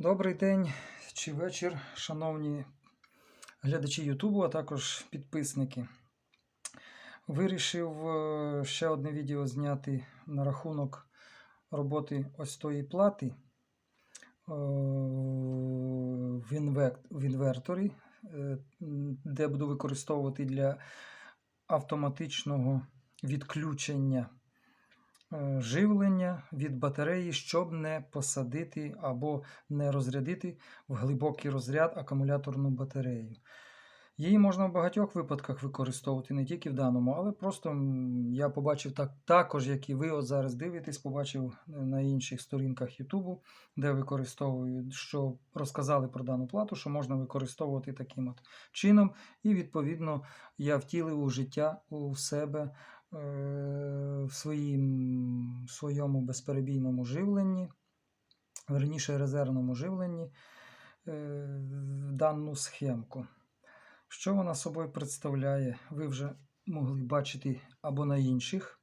Добрий день чи вечір, шановні глядачі Ютубу, а також підписники. Вирішив е, ще одне відео зняти на рахунок роботи ось тої плати е, в інверторі, е, де буду використовувати для автоматичного відключення живлення від батареї, щоб не посадити або не розрядити в глибокий розряд акумуляторну батарею. Її можна в багатьох випадках використовувати, не тільки в даному, але просто я побачив так, також, як і ви от зараз дивитесь, побачив е, на інших сторінках Ютубу, де використовують, що розказали про дану плату, що можна використовувати таким от чином. І відповідно я втілив у життя у себе е, в своїм, своєму безперебійному живленні, верніше резервному живленні, е, дану схемку. Що вона собою представляє? Ви вже могли бачити або на інших,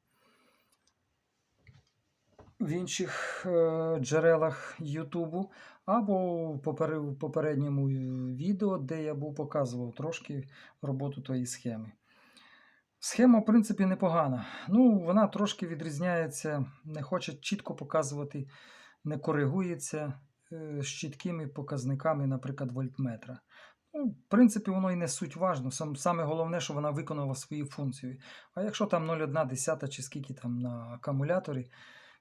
в інших е, джерелах Ютубу, або в в попередньому відео, де я був показував трошки роботу тої схеми. Схема, в принципі, непогана. Ну, вона трошки відрізняється, не хоче чітко показувати, не коригується е, з чіткими показниками, наприклад, вольтметра. Ну, в принципі, воно і не суть важно. Сам, саме головне, що вона виконала свою функцію. А якщо там 0,1 десята чи скільки там на акумуляторі,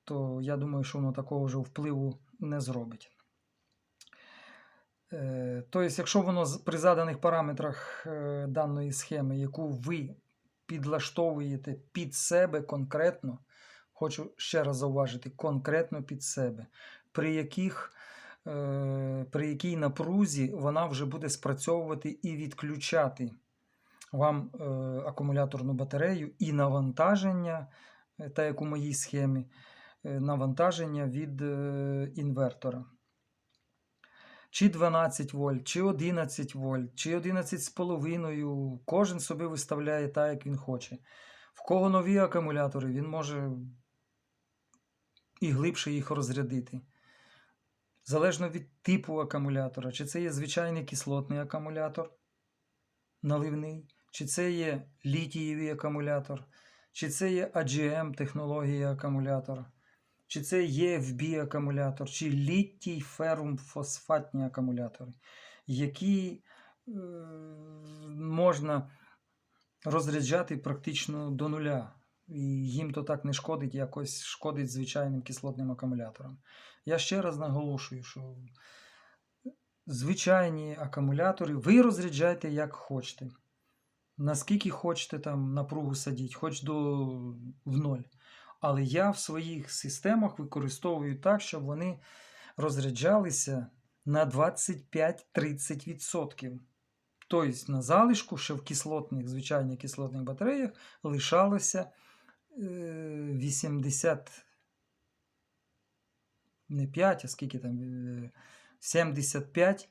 то я думаю, що воно такого вже впливу не зробить. Тобто, якщо воно при заданих параметрах е, даної схеми, яку ви підлаштовуєте під себе конкретно, хочу ще раз зауважити, конкретно під себе, при яких е, при якій напрузі вона вже буде спрацьовувати і відключати вам е, акумуляторну батарею і навантаження, е, так як у моїй схемі, навантаження від інвертора. Чи 12 вольт, чи 11 вольт, чи 11,5. Кожен собі виставляє так, як він хоче. В кого нові акумулятори, він може і глибше їх розрядити. Залежно від типу акумулятора, чи це є звичайний кислотний акумулятор наливний, чи це є літієвий акумулятор, чи це є AGM технологія акумулятора, чи це EFB акумулятор, чи літій ферум фосфатні акумулятори, які е, можна розряджати практично до нуля. І їм то так не шкодить, якось шкодить звичайним кислотним акумуляторам. Я ще раз наголошую, що звичайні акумулятори ви розряджайте як хочете. Наскільки хочете там напругу садіть, хоч до в ноль. Але я в своїх системах використовую так, щоб вони розряджалися на 25-30%. Тобто на залишку, що в кислотних, звичайних кислотних батареях лишалося е, 80 не 5, а скільки там, е, 75,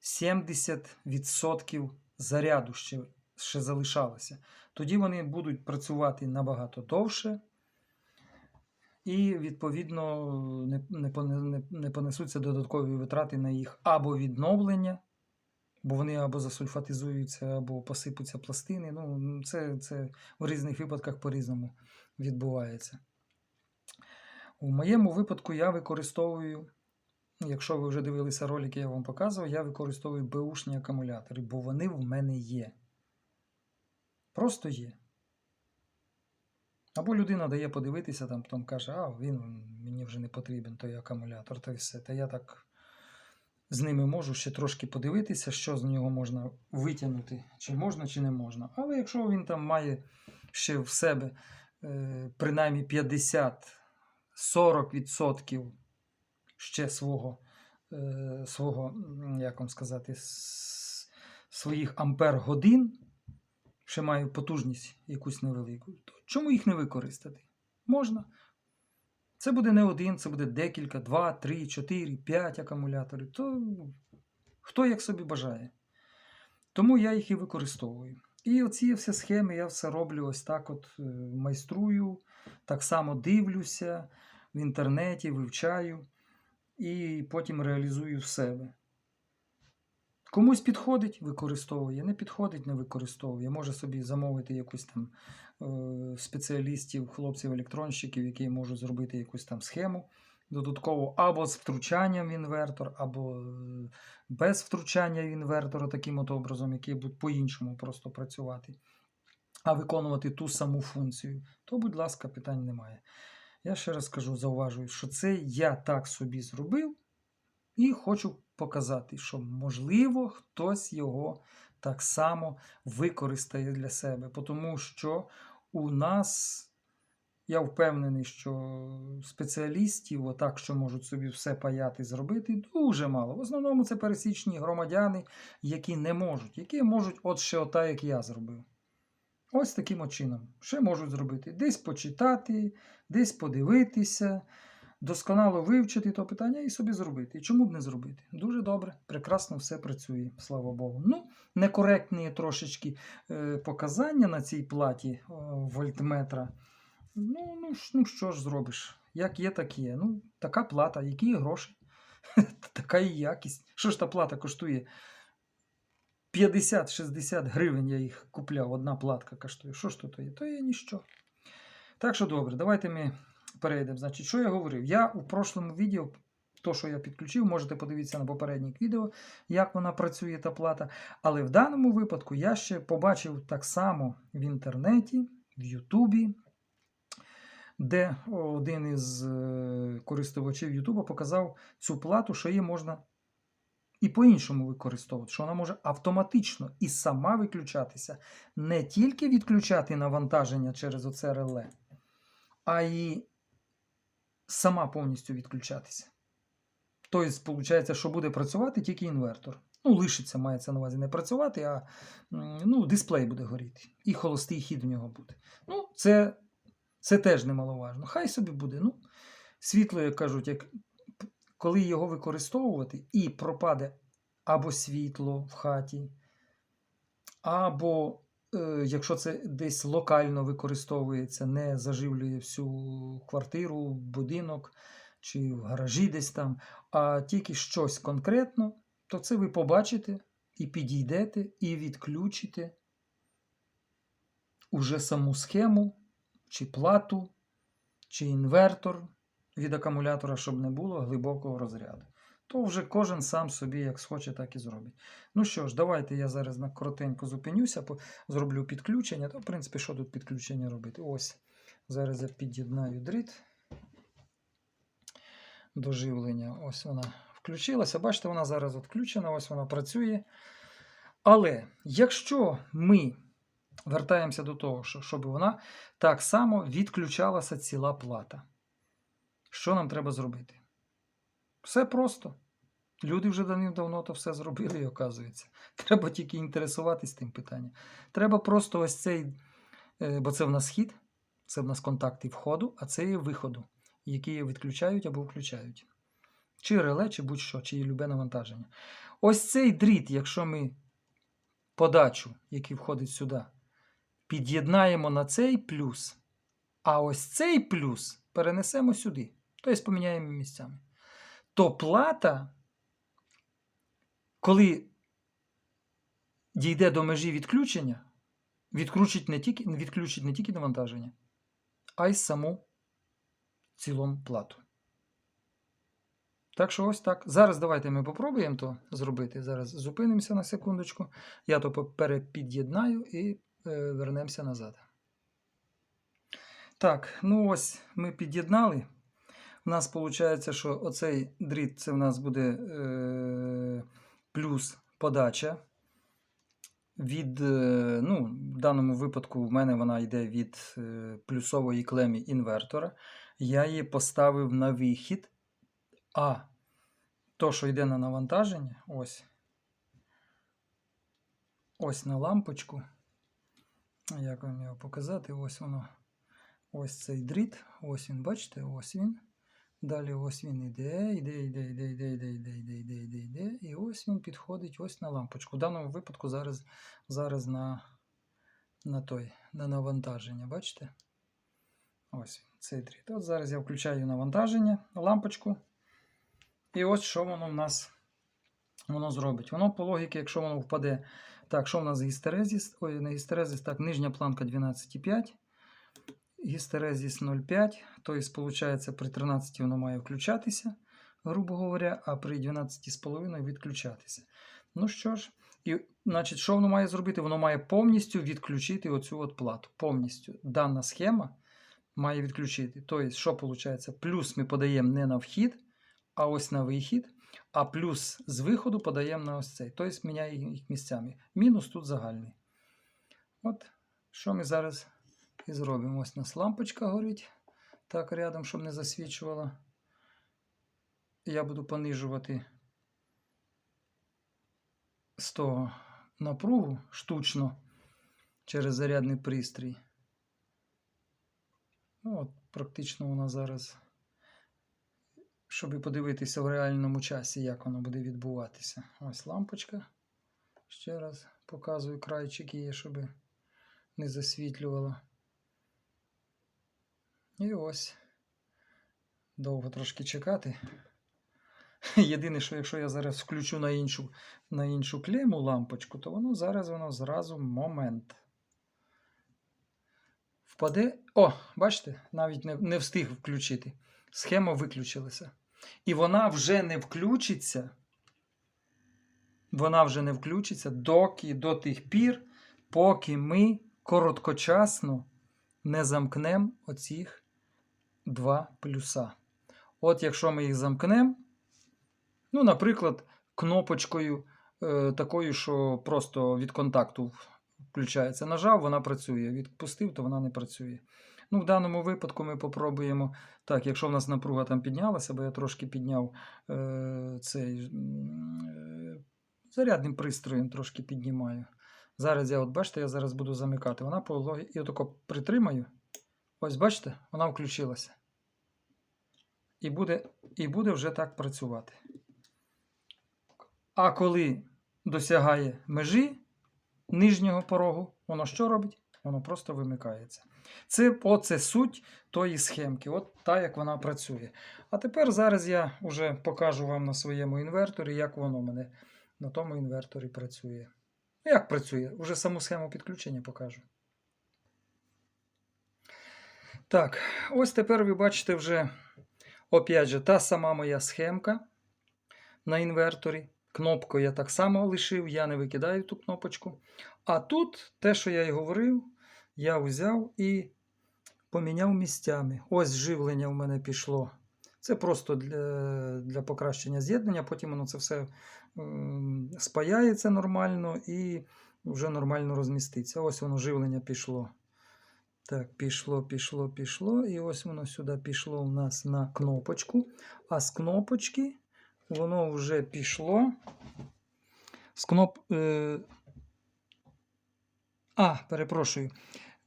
70% заряду ще, ще залишалося. Тоді вони будуть працювати набагато довше. І, відповідно, не, не, не, не понесуться додаткові витрати на їх або відновлення, бо вони або засульфатизуються, або посипуться пластини. Ну, це, це в різних випадках по-різному відбувається. У моєму випадку я використовую, якщо ви вже дивилися ролики, я вам показував, я використовую беушні акумулятори, бо вони в мене є. Просто є. Або людина дає подивитися, там, потім каже, а він мені вже не потрібен той акумулятор, й все. Та я так з ними можу ще трошки подивитися, що з нього можна витягнути, чи можна, чи не можна. Але якщо він там має ще в себе е, принаймні 50-40% ще свого, е, свого, як вам сказати, своїх ампер годин, ще має потужність якусь невелику, то чому їх не використати? Можна. Це буде не один, це буде декілька, два, три, чотири, п'ять акумуляторів. То хто як собі бажає. Тому я їх і використовую. І оці всі схеми я все роблю ось так: от е, майструю, так само дивлюся в інтернеті, вивчаю. і потім реалізую в себе. Комусь підходить, використовує, не підходить, не використовує. Може собі замовити якусь там е, спеціалістів, хлопців, електронщиків, які можуть зробити якусь там схему додатково або з втручанням в інвертор, або е, без втручання в інвертор, таким от образом, які будуть по-іншому просто працювати, а виконувати ту саму функцію, то, будь ласка, питань немає. Я ще раз кажу, зауважую, що це я так собі зробив, і хочу показати, що, можливо, хтось його так само використає для себе. Тому що у нас, я впевнений, що спеціалістів, отак, що можуть собі все паяти зробити, дуже мало. В основному це пересічні громадяни, які не можуть, які можуть, от ще ота, як я зробив. Ось таким чином. Ще можуть зробити. Десь почитати, десь подивитися, досконало вивчити то питання і собі зробити. І чому б не зробити? Дуже добре, прекрасно все працює, слава Богу. Ну, некоректні трошечки е, показання на цій платі о, вольтметра. Ну, ну, ну, що ж зробиш? Як є, так є. Ну, така плата, які гроші, така і якість. Що ж та плата коштує? 50-60 гривень я їх купляв, одна платка коштує. Що ж то є? То є ніщо. Так що добре, давайте ми перейдемо. Значить, що я говорив? Я у прошлому відео, то, що я підключив, можете подивитися на попередніх відео, як вона працює та плата. Але в даному випадку я ще побачив так само в інтернеті, в Ютубі, де один із е, користувачів Ютуба показав цю плату, що її можна і по-іншому використовувати, що вона може автоматично і сама виключатися, не тільки відключати навантаження через оце реле, а й сама повністю відключатися. Тобто, виходить, що буде працювати тільки інвертор. Ну, лишиться, мається на увазі не працювати, а ну, дисплей буде горіти. І холостий хід у нього буде. Ну, це, це теж немаловажно. Хай собі буде. Ну, світло, як кажуть, як коли його використовувати, і пропаде або світло в хаті, або якщо це десь локально використовується, не заживлює всю квартиру, будинок чи в гаражі десь там, а тільки щось конкретно, то це ви побачите і підійдете, і відключите уже саму схему, чи плату, чи інвертор від акумулятора, щоб не було глибокого розряду. То вже кожен сам собі як схоче, так і зробить. Ну що ж, давайте я зараз на коротенько зупинюся, зроблю підключення. То, в принципі, що тут підключення робити? Ось. Зараз я під'єднаю дріт до живлення. Ось вона включилася. Бачите, вона зараз відключена, ось вона працює. Але якщо ми вертаємося до того, щоб вона так само відключалася ціла плата. Що нам треба зробити? Все просто. Люди вже давним-давно то все зробили, і оказується. Треба тільки інтересуватись тим питанням. Треба просто ось цей, е, бо це в нас хід, це в нас контакти входу, а це є виходу, які відключають або включають. Чи реле, чи будь-що, чи любе навантаження. Ось цей дріт, якщо ми подачу, який входить сюди, під'єднаємо на цей плюс, а ось цей плюс перенесемо сюди, тобто поміняємо місцями, то плата, коли дійде до межі відключення, відключить не тільки, відключить не тільки навантаження, а й саму цілому плату. Так що ось так. Зараз давайте ми попробуємо то зробити. Зараз зупинимося на секундочку. Я то перепід'єднаю і е, вернемося назад. Так, ну ось ми під'єднали. У нас виходить, що оцей дріт це в нас буде е, плюс подача. Від, е, ну, в даному випадку в мене вона йде від е, плюсової клемі інвертора. Я її поставив на вихід. А то, що йде на навантаження, ось. Ось на лампочку. Як вам його показати? Ось воно. Ось цей дріт. Ось він, бачите, ось він. Далі ось він іде, іде, іде, іде, іде, іде, іде, іде, іде, іде, іде. І ось він підходить ось на лампочку. В даному випадку зараз, зараз на, на той, на навантаження. Бачите? Ось цей дріт. От зараз я включаю навантаження, лампочку. І ось що воно в нас воно зробить. Воно по логіки, якщо воно впаде. Так, що в нас гістерезіс? Ой, не гістерезіс, так, нижня планка 12,5. Гістерезіс 0,5. Тобто, виходить, при 13 воно має включатися, грубо говоря, а при 12,5 відключатися. Ну що ж, і, значить, що воно має зробити? Воно має повністю відключити оцю от плату. Повністю. Дана схема має відключити. Тобто, що виходить? Плюс ми подаємо не на вхід, а ось на вихід. А плюс з виходу подаємо на ось цей. Тобто міняє їх місцями. Мінус тут загальний. От, що ми зараз і зробимо. Ось у нас лампочка горить. Так, рядом, щоб не засвічувала. Я буду понижувати з того напругу штучно через зарядний пристрій. Ну, от, практично вона зараз, щоб подивитися в реальному часі, як воно буде відбуватися. Ось лампочка. Ще раз показую крайчик її, щоб не засвітлювало. І ось. Довго трошки чекати. Єдине, що якщо я зараз включу на іншу, на іншу клейму лампочку, то воно зараз воно зразу момент. Впаде. О, бачите, навіть не, не встиг включити. Схема виключилася. І вона вже не включиться. Вона вже не включиться доки до тих пір, поки ми короткочасно не замкнемо оцих два плюса. От якщо ми їх замкнемо, ну, наприклад, кнопочкою е, такою, що просто від контакту включається. Нажав, вона працює. Відпустив, то вона не працює. Ну, В даному випадку ми попробуємо. Так, якщо в нас напруга там піднялася, бо я трошки підняв е, цей е, зарядним пристроєм, трошки піднімаю. Зараз я, от бачите, я зараз буду замикати. Вона по логіці, я тако притримаю. Ось, бачите, вона включилася. І буде, і буде вже так працювати. А коли досягає межі нижнього порогу, воно що робить? Воно просто вимикається. Це оце суть тої схемки, от та, як вона працює. А тепер зараз я вже покажу вам на своєму інверторі, як воно в мене на тому інверторі працює. Ну, Як працює? Уже саму схему підключення покажу. Так, ось тепер ви бачите вже, опять же, та сама моя схемка на інверторі. Кнопку я так само лишив, я не викидаю ту кнопочку. А тут те, що я й говорив, я взяв і поміняв місцями. Ось живлення в мене пішло. Це просто для для покращення з'єднання, потім воно це все спаяється нормально і вже нормально розміститься. Ось воно живлення пішло. Так, пішло, пішло, пішло. І ось воно сюди пішло у нас на кнопочку. А з кнопочки воно вже пішло. З кноп... Е... А, перепрошую.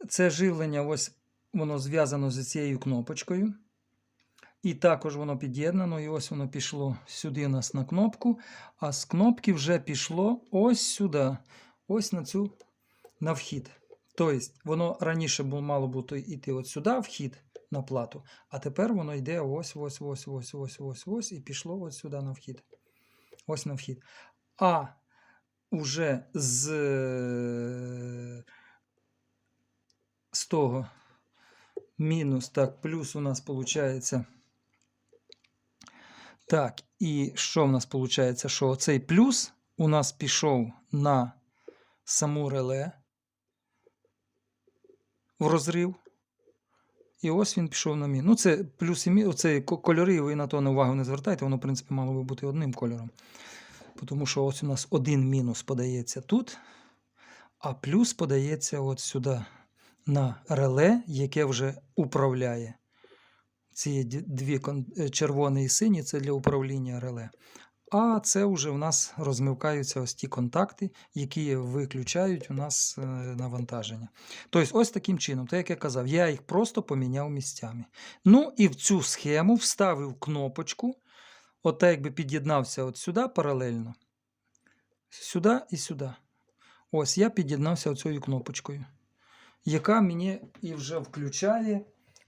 Це живлення, ось воно зв'язано з цією кнопочкою. І також воно під'єднано, і ось воно пішло сюди у нас на кнопку. А з кнопки вже пішло ось сюди, ось на цю на вхід. Тобто, воно раніше мало бути йти от сюди, вхід на плату, а тепер воно йде ось ось ось ось ось ось ось і пішло ось сюди на вхід. Ось на вхід. А уже з, з того мінус, так, плюс у нас виходить. Так, і що в нас виходить? Що цей плюс у нас пішов на саму реле в розрив. І ось він пішов на мін. Ну, це плюс і мін, оце кольори, ви на то на увагу не звертайте, воно, в принципі, мало би бути одним кольором. Тому що ось у нас один мінус подається тут, а плюс подається от сюди на реле, яке вже управляє. Ці дві червоні і сині це для управління реле. А це вже у нас розмивкаються ось ті контакти, які виключають у нас навантаження. Тобто, ось таким чином, так як я казав, я їх просто поміняв місцями. Ну і в цю схему вставив кнопочку, от так якби під'єднався от сюди паралельно. Сюди і сюди. Ось я під'єднався оцією кнопочкою, яка мені і вже включає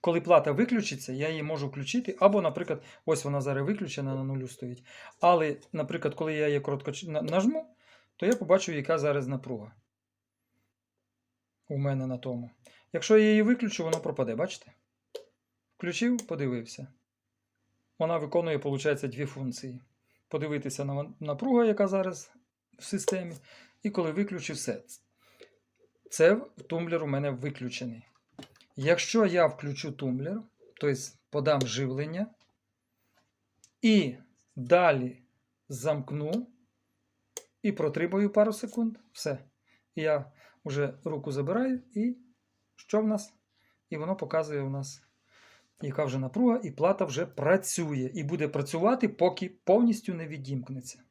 коли плата виключиться, я її можу включити. Або, наприклад, ось вона зараз виключена на нулю стоїть. Але, наприклад, коли я її коротко нажму, то я побачу, яка зараз напруга. У мене на тому. Якщо я її виключу, воно пропаде, бачите? Включив, подивився. Вона виконує, виходить, дві функції. Подивитися на напругу, яка зараз в системі, і коли виключу все. Це тумблер у мене виключений. Якщо я включу тумблер, тобто подам живлення, і далі замкну і протрибую пару секунд, все. Я вже руку забираю, і що в нас? І воно показує у нас, яка вже напруга, і плата вже працює. І буде працювати, поки повністю не відімкнеться.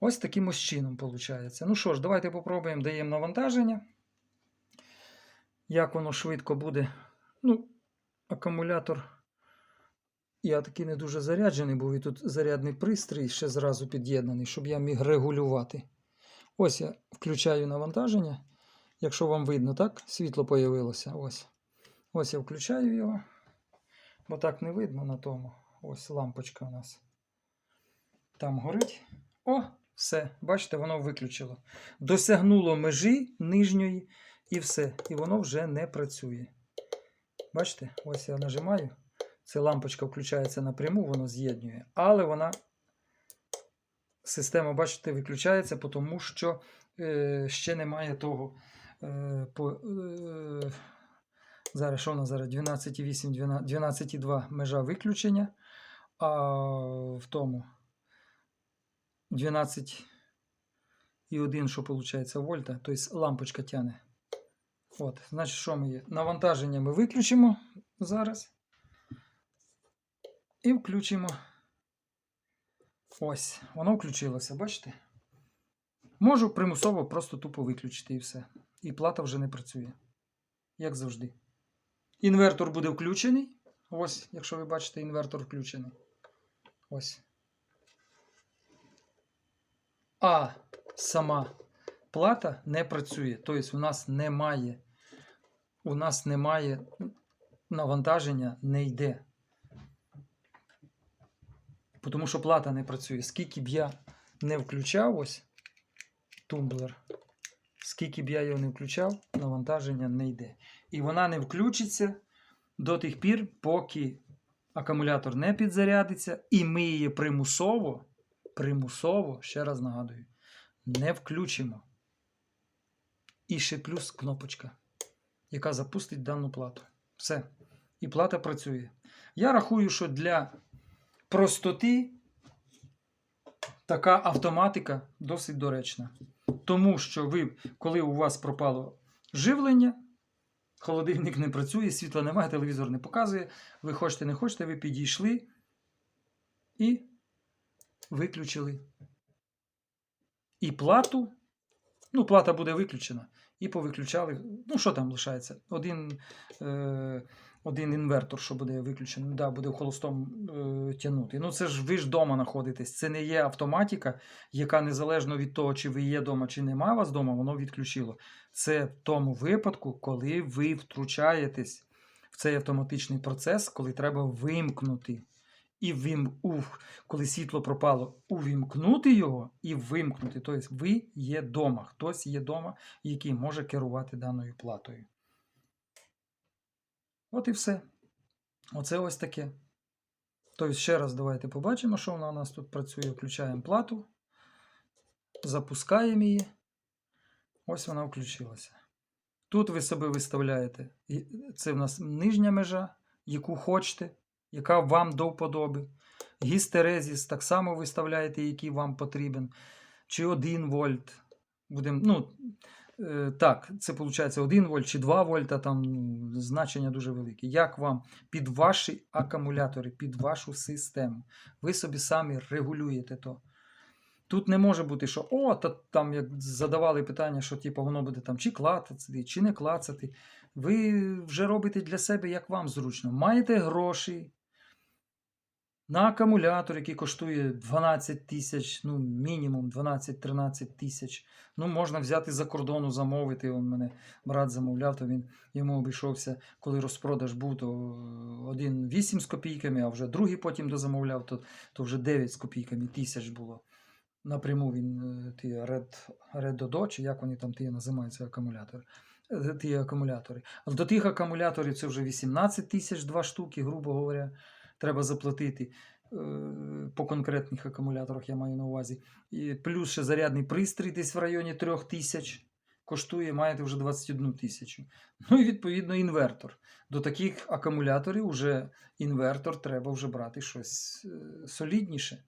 Ось таким ось чином виходить. Ну що ж, давайте попробуємо, даємо навантаження. Як воно швидко буде. Ну, акумулятор. Я такий не дуже заряджений, бо і тут зарядний пристрій ще зразу під'єднаний, щоб я міг регулювати. Ось я включаю навантаження. Якщо вам видно, так? Світло появилося. Ось. Ось я включаю його. Бо так не видно на тому. Ось лампочка у нас. Там горить. О, все. Бачите, воно виключило. Досягнуло межі нижньої і все. І воно вже не працює. Бачите, ось я нажимаю. Це лампочка включається напряму, воно з'єднує. Але вона, система, бачите, виключається, тому що е, ще немає того. Е, по, е, зараз що у нас зараз? 12,8, 12,2 межа виключення. А в тому 12,1, що виходить, вольта, тобто лампочка тяне. От, значить, що ми є? Навантаження ми виключимо зараз. І включимо. Ось, воно включилося, бачите? Можу примусово просто тупо виключити і все. І плата вже не працює. Як завжди. Інвертор буде включений. Ось, якщо ви бачите, інвертор включений. Ось. А сама плата не працює. Тобто, у нас немає. У нас немає навантаження, не йде. Тому що плата не працює. Скільки б я не включав ось тумблер, скільки б я його не включав, навантаження не йде. І вона не включиться до тих пір, поки акумулятор не підзарядиться, і ми її примусово, примусово, ще раз нагадую, не включимо. І ще плюс кнопочка, яка запустить дану плату. Все. І плата працює. Я рахую, що для простоти така автоматика досить доречна. Тому що ви, коли у вас пропало живлення, холодильник не працює, світла немає, телевізор не показує, ви хочете, не хочете, ви підійшли і виключили. І плату, ну, плата буде виключена. І повиключали. Ну, що там лишається? Один е, один інвертор, що буде виключений, да, буде в холостому е, тягнути. Ну, це ж ви ж вдома знаходитесь. Це не є автоматика, яка незалежно від того, чи ви є вдома, чи немає вас вдома, воно відключило. Це в тому випадку, коли ви втручаєтесь в цей автоматичний процес, коли треба вимкнути. І вим, ух, коли світло пропало, увімкнути його і вимкнути. Тобто ви є вдома. Хтось є вдома, який може керувати даною платою. От і все. Оце ось таке. Тобто, ще раз давайте побачимо, що вона у нас тут працює. Включаємо плату, запускаємо її. Ось вона включилася. Тут ви себе виставляєте. Це в нас нижня межа, яку хочете, яка вам до вподоби. Гістерезіс так само виставляєте, який вам потрібен. Чи 1 вольт. Будем, ну, Е, Так, це виходить 1 вольт чи 2 вольта, там ну, значення дуже велике. Як вам під ваші акумулятори, під вашу систему? Ви собі самі регулюєте то. Тут не може бути, що о, та, там як задавали питання, що типу, воно буде там чи клацати, чи не клацати. Ви вже робите для себе, як вам зручно. Маєте гроші На акумулятор, який коштує 12 тисяч, ну мінімум 12-13 тисяч. Ну, можна взяти за кордону, замовити. Он мене брат замовляв, то він йому обійшовся, коли розпродаж був, то е, один 8 з копійками, а вже другий потім дозамовляв, то, то вже 9 з копійками тисяч було. Напряму він е, ті Red, Red Dodo, чи як вони там ті називаються акумулятори. Е, Ті акумулятори. А до тих акумуляторів це вже 18 тисяч два штуки, грубо говоря, треба заплатити. е, По конкретних акумуляторах я маю на увазі. І плюс ще зарядний пристрій десь в районі 3 тисяч коштує, маєте вже 21 тисячу. Ну і відповідно інвертор. До таких акумуляторів вже інвертор треба вже брати щось е, солідніше.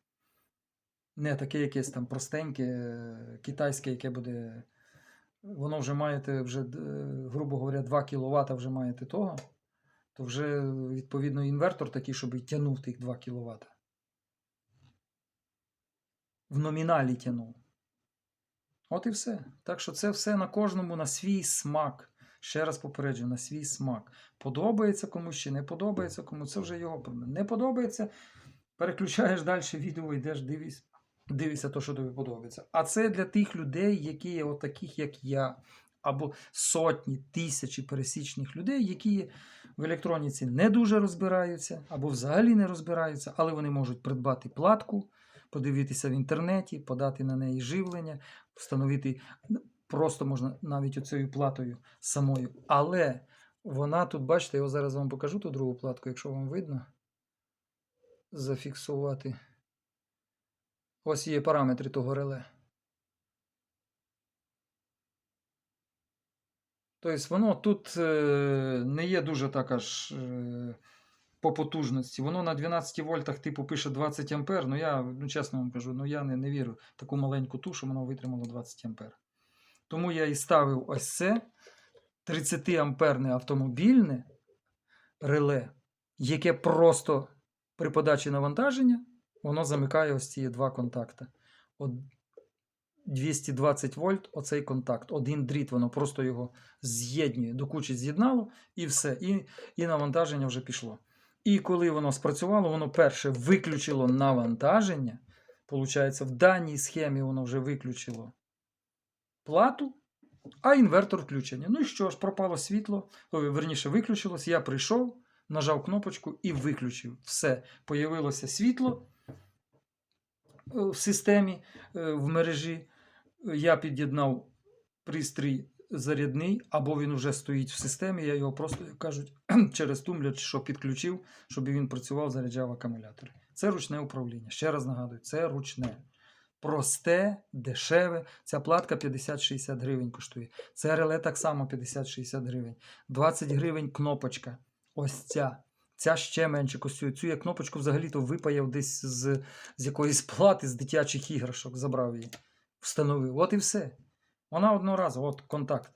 Не таке якесь там простеньке, е, китайське, яке буде. Воно вже маєте, вже, грубо говоря, 2 кВт вже маєте того, то вже відповідно інвертор такий, щоб і тягнув тих 2 кВт. В номіналі тягнув. От і все. Так що це все на кожному на свій смак. Ще раз попереджу, на свій смак. Подобається комусь чи не подобається комусь, це вже його проблема. Не подобається, переключаєш далі відео, йдеш, дивись, дивишся то, що тобі подобається. А це для тих людей, які є от таких, як я, або сотні, тисячі пересічних людей, які в електроніці не дуже розбираються, або взагалі не розбираються, але вони можуть придбати платку, подивитися в інтернеті, подати на неї живлення, встановити ну, просто можна навіть оцією платою самою. Але вона тут, бачите, я зараз вам покажу ту другу платку, якщо вам видно. Зафіксувати. Ось є параметри того реле. Тобто воно тут е, не є дуже так аж е, по потужності. Воно на 12 вольтах типу пише 20 ампер. Ну я ну, чесно вам кажу, ну я не, не вірю в таку маленьку ту, що воно витримало 20 ампер. Тому я і ставив ось це 30 амперне автомобільне реле, яке просто при подачі навантаження воно замикає ось ці два контакти. От 220 вольт, оцей контакт. Один дріт, воно просто його з'єднує, до кучі з'єднало, і все. І, і навантаження вже пішло. І коли воно спрацювало, воно перше виключило навантаження. Получається, в даній схемі воно вже виключило плату, а інвертор включення. Ну і що ж, пропало світло, верніше, виключилось. Я прийшов, нажав кнопочку і виключив. Все, появилося світло е, в системі, е, в мережі. Я під'єднав пристрій зарядний, або він вже стоїть в системі. Я його просто, як кажуть, через тумблер, що підключив, щоб він працював, заряджав акумулятори. Це ручне управління. Ще раз нагадую, це ручне. Просте, дешеве. Ця платка 50-60 гривень коштує. Це реле так само 50-60 гривень. 20 гривень кнопочка. Ось ця. Ця ще менше коштує. Цю я кнопочку взагалі-то випаяв десь з, з якоїсь плати, з дитячих іграшок, забрав її, встановив. От і все. Вона одноразова, от контакт.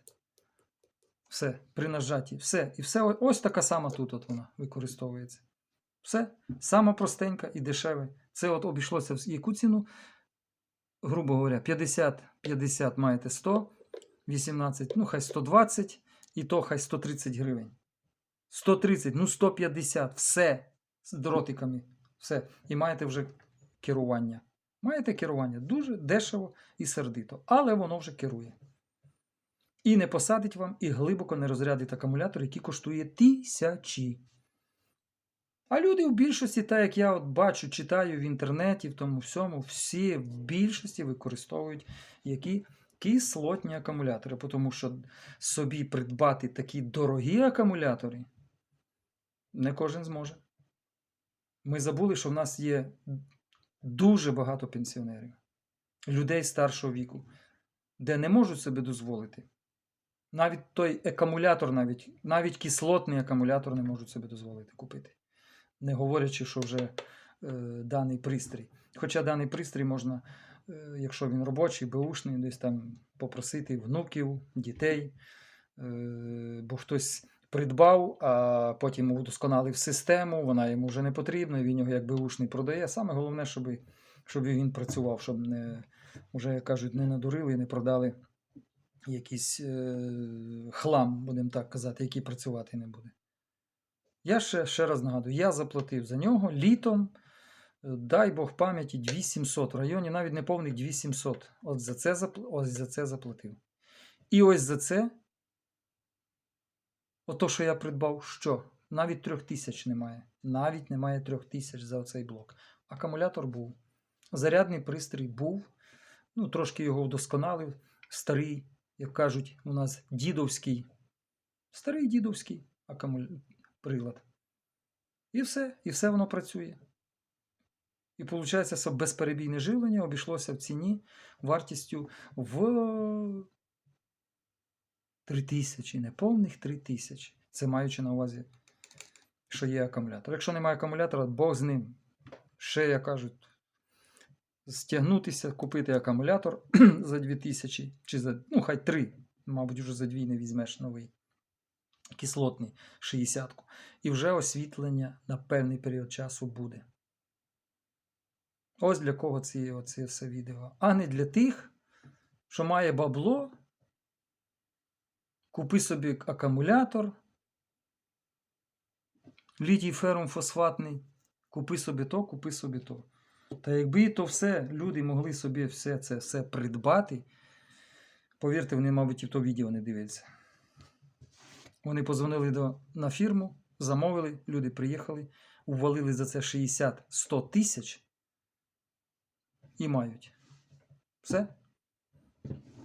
Все, при нажатті. Все. І все ось така сама тут от вона використовується. Все. Сама простенька і дешеве. Це от обійшлося в яку ціну? Грубо говоря, 50, 50 маєте 100, 18, ну хай 120, і то хай 130 гривень. 130, ну 150, все з дротиками. Все. І маєте вже керування. Маєте керування дуже дешево і сердито, але воно вже керує. І не посадить вам, і глибоко не розрядить акумулятор, який коштує тисячі. А люди в більшості, так як я от бачу, читаю в інтернеті, в тому всьому, всі в більшості використовують які кислотні акумулятори, тому що собі придбати такі дорогі акумулятори не кожен зможе. Ми забули, що в нас є дуже багато пенсіонерів, людей старшого віку, де не можуть собі дозволити. Навіть той акумулятор, навіть, навіть кислотний акумулятор не можуть собі дозволити купити. Не говорячи, що вже е, даний пристрій. Хоча даний пристрій можна, е, якщо він робочий, беушний, десь там попросити внуків, дітей, е, бо хтось придбав, а потім удосконалив систему, вона йому вже не потрібна, він його як беушний продає. Саме головне, щоб, щоб він працював, щоб не, вже, як кажуть, не надурили, не продали якийсь е, хлам, будемо так казати, який працювати не буде. Я ще, ще раз нагадую, я заплатив за нього літом дай Бог пам'яті 2700 в районі, навіть не повних 2700. От за це, ось за це заплатив. І ось за це, ото, що я придбав, що? Навіть 3000 немає. Навіть немає 3000 за оцей блок. Акумулятор був. Зарядний пристрій був. Ну, трошки його вдосконалив. Старий, як кажуть, у нас дідовський. Старий дідовський акумуля... прилад. І все, і все воно працює. І виходить, що безперебійне живлення обійшлося в ціні вартістю в 3000, неповних 3000. Це маючи на увазі, що є акумулятор. Якщо немає акумулятора, Бог з ним. Ще, як кажуть, стягнутися, купити акумулятор за 2000 чи за, ну, хай 3, мабуть, вже за 2 не візьмеш новий кислотний 60-ку. І вже освітлення на певний період часу буде. Ось для кого це, оце все відео. А не для тих, що має бабло. Купи собі акумулятор. Літій ферум фосфатний. Купи собі то, купи собі то. Та якби то все, люди могли собі все це все придбати, повірте, вони, мабуть, і то відео не дивляться. Вони позвонили до, на фірму, замовили, люди приїхали, увалили за це 60-100 тисяч і мають. Все.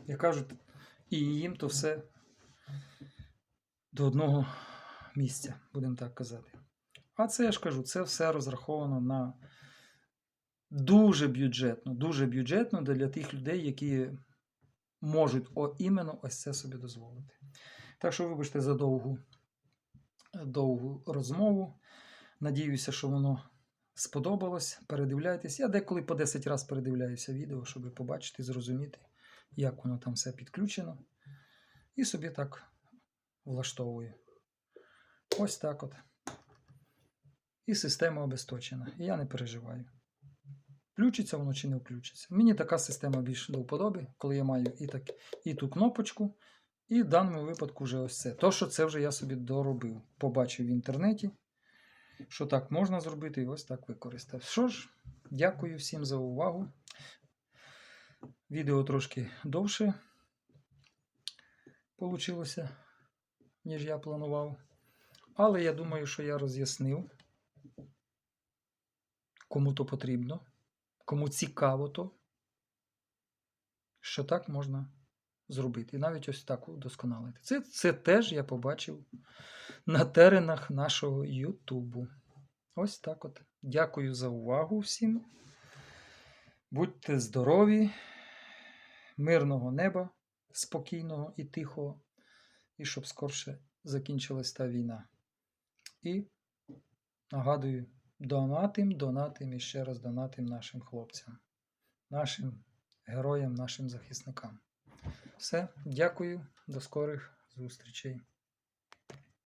Як кажуть, і їм то все до одного місця, будемо так казати. А це я ж кажу, це все розраховано на дуже бюджетно, дуже бюджетно для тих людей, які можуть о, іменно ось це собі дозволити. Так що, вибачте за довгу, довгу розмову. Надіюся, що воно сподобалось. Передивляйтесь. Я деколи по 10 разів передивляюся відео, щоб побачити, зрозуміти, як воно там все підключено. І собі так влаштовую. Ось так от. І система обесточена. І я не переживаю. Включиться воно чи не включиться. Мені така система більш до вподоби, коли я маю і, так, і ту кнопочку, і в даному випадку вже ось це. То, що це вже я собі доробив. Побачив в інтернеті, що так можна зробити, і ось так використав. Що ж, дякую всім за увагу. Відео трошки довше получилося, ніж я планував. Але я думаю, що я роз'яснив, кому то потрібно, кому цікаво то, що так можна зробити. І навіть ось так удосконалити. Це, це теж я побачив на теренах нашого Ютубу. Ось так от. Дякую за увагу всім. Будьте здорові, мирного неба, спокійного і тихого, і щоб скорше закінчилась та війна. І нагадую, донатим, донатим і ще раз донатим нашим хлопцям, нашим героям, нашим захисникам. Все, дякую, до скорих зустрічей.